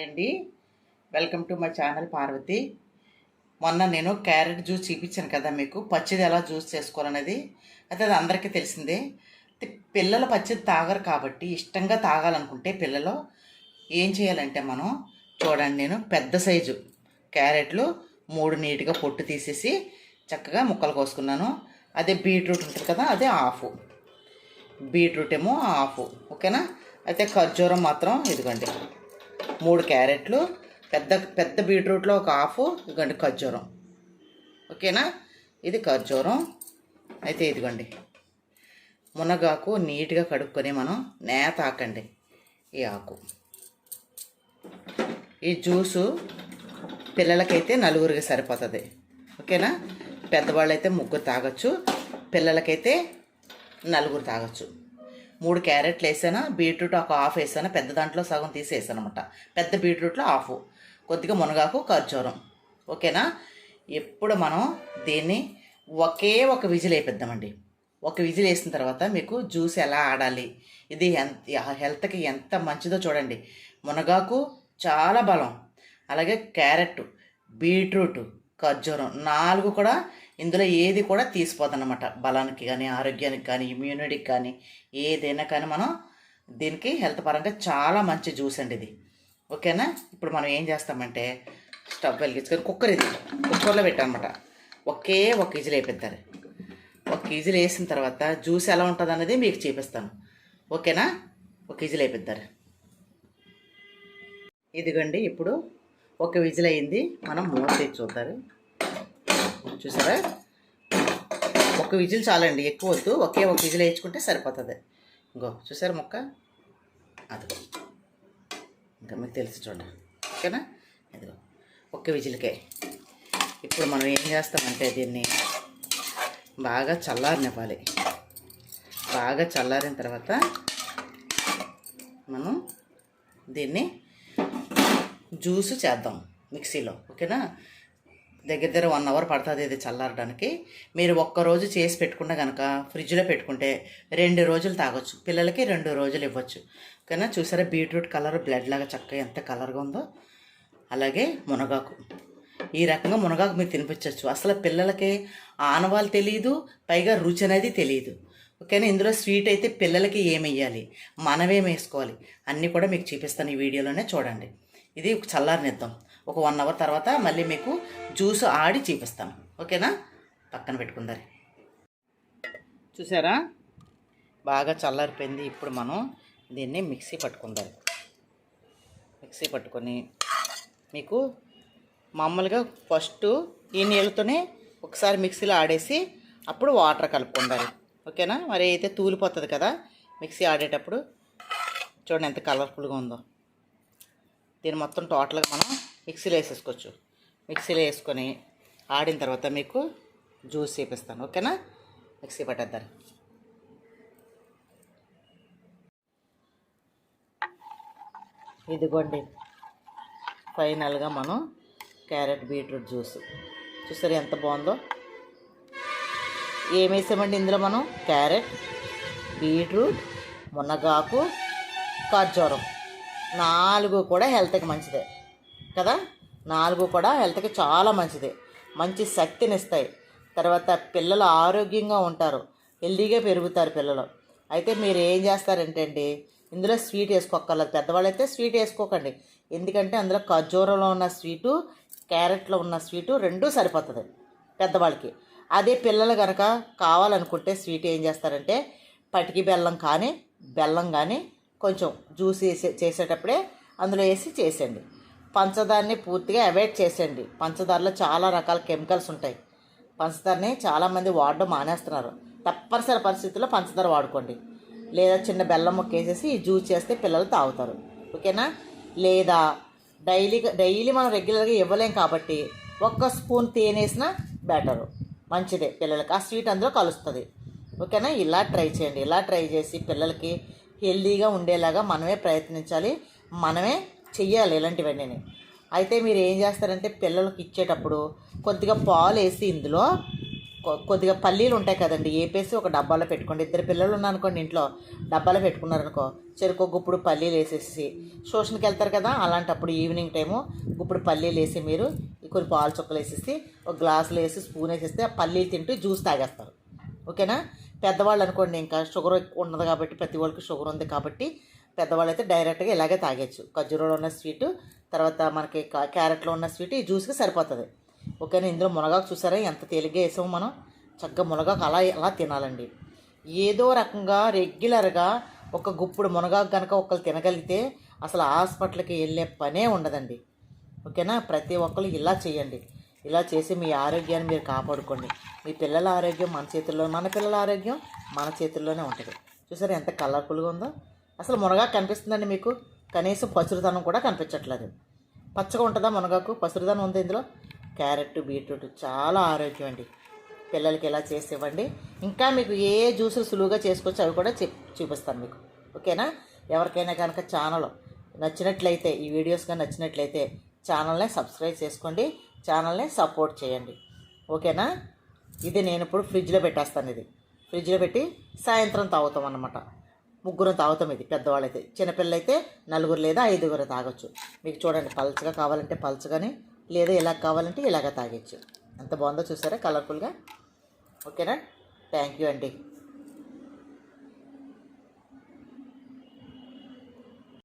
అండి. Welcome to my channel Parvathi. మొన్న నేను క్యారెట్ జ్యూస్ చూపించాను కదా మీకు. పచ్చిది ఎలా జ్యూస్ చేసుకోవాలనేది. అయితే అది అందరికీ తెలిసిందే. పిల్లలు పచ్చిది తాగరు కాబట్టి ఇష్టంగా తాగాలనుకుంటే పిల్లలు ఏం చేయాలంటే మనం చూడండి నేను పెద్ద సైజు క్యారెట్లు మూడు నీట్గా పొట్టు తీసేసి చక్కగా ముక్కలు కోసుకున్నాను. అదే బీట్రూట్ ఉంటుంది కదా అదే హాఫ్. బీట్రూట్ ఏమో హాఫ్. ఓకేనా? అయితే ఖర్జూరం మాత్రం ఇదిగోండి. మూడు క్యారెట్లు పెద్ద పెద్ద బీట్రూట్లో ఒక హాఫ్ ఇదిగోండి ఖర్జూరం. ఓకేనా? ఇది ఖర్జూరం. అయితే ఇదిగోండి. మునగాకు నీట్గా కడుక్కొని మనం నేత ఆకండి ఈ ఆకు. ఈ జ్యూసు పిల్లలకైతే నలుగురికి సరిపోతుంది. ఓకేనా? పెద్దవాళ్ళు అయితే ముగ్గురు తాగొచ్చు పిల్లలకైతే నలుగురు తాగొచ్చు. మూడు క్యారెట్లు వేసాను బీట్రూట్ ఒక హాఫ్ వేసాను పెద్ద దాంట్లో సగం తీసేసాను అనమాట పెద్ద బీట్రూట్లో హాఫ్. కొద్దిగా మునగాకు ఖర్జూరం. ఓకేనా? ఎప్పుడు మనం దీన్ని ఒకే ఒక విజిల్ వేపిద్దామండి. ఒక విజిల్ వేసిన తర్వాత మీకు జ్యూస్ ఎలా ఆడాలి ఇది ఎంత హెల్త్కి ఎంత మంచిదో చూడండి. మునగాకు చాలా బలం. అలాగే క్యారెట్ బీట్రూట్ ఖర్జూరం నాలుగు కూడా ఇందులో ఏది కూడా తీసిపోదన్నమాట. బలానికి కానీ ఆరోగ్యానికి కానీ ఇమ్యూనిటీకి కానీ ఏదైనా కానీ మనం దీనికి హెల్త్ పరంగా చాలా మంచి జ్యూస్ అండి ఇది. ఓకేనా? ఇప్పుడు మనం ఏం చేస్తామంటే స్టవ్ వెలిగించుకొని కుక్కర్ ఇది కుక్కర్లో పెట్టామన్నమాట ఒకే ఒక కేజీలు వేపిస్తారు. ఒక కేజీలు వేసిన తర్వాత జ్యూస్ ఎలా ఉంటుంది అనేది మీకు చూపిస్తాను. ఓకేనా? ఒక విజిల్ వేపిస్తారు. ఇదిగండి ఇప్పుడు ఒక విజిల్ అయింది. మనం మూత తెచ్చి చూద్దారు చూసారా? ఒక విజిల్ చాలండి ఎక్కువ వద్దు. ఒకే ఒక విజిల్ వేయించుకుంటే సరిపోతుంది. ఇంకో చూసారా మొక్క? అది ఇంకా మీకు తెలిసి చూడండి. ఓకేనా? ఇదిగో ఒక్క విజిల్కే. ఇప్పుడు మనం ఏం చేస్తామంటే దీన్ని బాగా చల్లారనివ్వాలి. బాగా చల్లారిన తర్వాత మనం దీన్ని జ్యూస్ చేద్దాం మిక్సీలో. ఓకేనా? దగ్గర దగ్గర వన్ అవర్ పడుతుంది ఇది చల్లారడానికి. మీరు ఒక్కరోజు చేసి పెట్టుకున్న కనుక ఫ్రిడ్జ్లో పెట్టుకుంటే రెండు రోజులు తాగొచ్చు. పిల్లలకి రెండు రోజులు ఇవ్వచ్చు. ఓకేనా? చూసారా? బీట్రూట్ కలర్ బ్లడ్ లాగా చక్కగా ఎంత కలర్గా ఉందో. అలాగే మునగాకు. ఈ రకంగా మునగాకు మీరు తినిపించవచ్చు అసలు పిల్లలకి ఆనవాళ్ళు తెలియదు పైగా రుచి అనేది తెలియదు ఓకేనా? ఇందులో స్వీట్ అయితే పిల్లలకి ఏమి వేయాలి మనమేం వేసుకోవాలి? అన్నీ కూడా మీకు చూపిస్తాను ఈ వీడియోలోనే. చూడండి. ఇది చల్లారనిద్దాం. ఒక వన్ అవర్ తర్వాత మళ్ళీ మీకు జ్యూస్ ఆడి చూపిస్తాను. ఓకేనా? పక్కన పెట్టుకుందరి. చూసారా? బాగా చల్లారిపోయింది. ఇప్పుడు మనం దీన్ని మిక్సీ పట్టుకుందాం. మిక్సీ పట్టుకొని మీకు మామూలుగా ఫస్ట్ ఈ నీళ్ళతోనే ఒకసారి మిక్సీలో ఆడేసి అప్పుడు వాటర్ కలుపుకుండాలి ఓకేనా? మరి అయితే తూలిపోతుంది కదా? మిక్సీ ఆడేటప్పుడు చూడండి ఎంత కలర్ఫుల్గా ఉందో. దీన్ని మొత్తం టోటల్గా మనం మిక్సీలో వేసేసుకోవచ్చు. మిక్సీలో వేసుకొని ఆడిన తర్వాత మీకు జ్యూస్ చేపిస్తాను ఓకేనా? మిక్సీ పట్టేద్దాను ఇదిగోండి. ఫైనల్గా మనం క్యారెట్ బీట్రూట్ జ్యూస్. చూసారు ఎంత బాగుందో? ఏం వేసామండి ఇందులో మనం? క్యారెట్ బీట్రూట్ మునగాకు ఖర్జూరం. నాలుగు కూడా హెల్త్కి మంచిదే. కదా? నాలుగు కూడా హెల్త్కి చాలా మంచిది. మంచి శక్తిని ఇస్తాయి. తర్వాత పిల్లలు ఆరోగ్యంగా ఉంటారు. హెల్దీగా పెరుగుతారు పిల్లలు. అయితే మీరు ఏం చేస్తారంటే అండి ఇందులో స్వీట్ వేసుకోక్కర్లేదు. పెద్దవాళ్ళు అయితే స్వీట్ వేసుకోకండి. ఎందుకంటే అందులో ఖర్జూరంలో ఉన్న స్వీటు క్యారెట్లో ఉన్న స్వీటు రెండూ సరిపోతుంది పెద్దవాళ్ళకి. అదే పిల్లలు కనుక కావాలనుకుంటే స్వీట్ ఏం చేస్తారంటే పటికి బెల్లం కానీ బెల్లం కానీ కొంచెం జ్యూస్ వేసే చేసేటప్పుడే అందులో వేసి చేసేయండి. పంచదారని పూర్తిగా అవాయిడ్ చేసేయండి. పంచదారలో చాలా రకాల కెమికల్స్ ఉంటాయి. పంచదారని చాలామంది వాడడం మానేస్తున్నారు. తప్పనిసరి పరిస్థితుల్లో పంచదార వాడుకోండి. లేదా చిన్న బెల్లం ముక్క వేసేసి జ్యూస్ చేస్తే పిల్లలు తాగుతారు. ఓకేనా? లేదా డైలీ డైలీ మనం రెగ్యులర్గా ఇవ్వలేం కాబట్టి ఒక్క స్పూన్ తేనేసినా బెటరు. మంచిదే. పిల్లలకి ఆ స్వీట్ అందులో కలుస్తుంది. ఓకేనా? ఇలా ట్రై చేయండి. ఇలా ట్రై చేసి పిల్లలకి హెల్దీగా ఉండేలాగా మనమే ప్రయత్నించాలి. మనమే చెయ్యాలి ఇలాంటివన్నీ అయితే మీరు ఏం చేస్తారంటే పిల్లలకి ఇచ్చేటప్పుడు కొద్దిగా పాలు వేసి ఇందులో కొ- కొద్దిగా పల్లీలు ఉంటాయి కదండి వేపేసి ఒక డబ్బాలో పెట్టుకోండి. ఇద్దరు పిల్లలు ఉన్నారనుకోండి ఇంట్లో డబ్బాలో పెట్టుకున్నారనుకో చెరుకు గుప్పుడు పల్లీలు వేసేసి ట్యూషన్కి వెళ్తారు కదా అలాంటప్పుడు ఈవినింగ్ టైము గుప్పుడు పల్లీలు వేసి మీరు కొన్ని పాలు చుక్కలు వేసేసి ఒక గ్లాసులో వేసి స్పూన్ వేసేస్తే ఆ పల్లీలు తింటూ జ్యూస్ తాగేస్తారు. ఓకేనా? పెద్దవాళ్ళు అనుకోండి ఇంకా షుగర్ ఉన్నది కాబట్టి ప్రతి వాళ్ళకి షుగర్ ఉంది కాబట్టి పెద్దవాళ్ళు అయితే డైరెక్ట్గా ఇలాగే తాగేచ్చు ఖర్జూరంలో ఉన్న స్వీటు తర్వాత మనకి క్యారెట్లో ఉన్న స్వీట్ ఈ జ్యూస్కి సరిపోతుంది. ఓకేనా? ఇందులో మునగాకు చూసారా? ఎంత తేలిగ్గా వేసాము మనం. చక్కగా మునగాకు అలా అలా తినాలండి. ఏదో రకంగా రెగ్యులర్గా ఒక గుప్పుడు మునగాకు కనుక ఒకళ్ళు తినగలిగితే అసలు హాస్పిటల్కి వెళ్ళే పనే ఉండదండి. ఓకేనా? ప్రతి ఒక్కరు ఇలా చేయండి. ఇలా చేసి మీ ఆరోగ్యాన్ని మీరు కాపాడుకోండి. మీ పిల్లల ఆరోగ్యం మన చేతుల్లో మన పిల్లల ఆరోగ్యం మన చేతుల్లోనే ఉంటుంది. చూసారా ఎంత కలర్ఫుల్గా ఉందో? అసలు మునగా కనిపిస్తుందండి మీకు? కనీసం పసురుదనం కూడా కనిపించట్లేదు. పచ్చగా ఉంటుందా మునగాకు? పసురుదనం ఉంది ఇందులో? క్యారెట్ బీట్రూట్ చాలా ఆరోగ్యం అండి. పిల్లలకి ఇలా చేసి ఇవ్వండి. ఇంకా మీకు ఏ జ్యూసులు సులువుగా చేసుకోవచ్చు అవి కూడా చెప్ చూపిస్తాను మీకు. ఓకేనా? ఎవరికైనా కనుక ఛానల్ నచ్చినట్లయితే ఈ వీడియోస్ కానీ నచ్చినట్లయితే ఛానల్ని సబ్స్క్రైబ్ చేసుకోండి. ఛానల్ని సపోర్ట్ చేయండి. ఓకేనా? ఇది నేను ఇప్పుడు ఫ్రిడ్జ్లో పెట్టేస్తాను ఇది. ఫ్రిడ్జ్లో పెట్టి సాయంత్రం తాగుతాం అన్నమాట ముగ్గురం తాగుతాం ఇది పెద్దవాళ్ళైతే. చిన్నపిల్లలు అయితే నలుగురు లేదా ఐదుగురు తాగొచ్చు. మీకు చూడండి పల్చగా కావాలంటే పల్చగానే లేదా ఇలా కావాలంటే ఇలాగ తాగొచ్చు ఎంత బాగుందో చూసారా? కలర్ఫుల్గా ఓకేనా? థ్యాంక్ యూ అండి.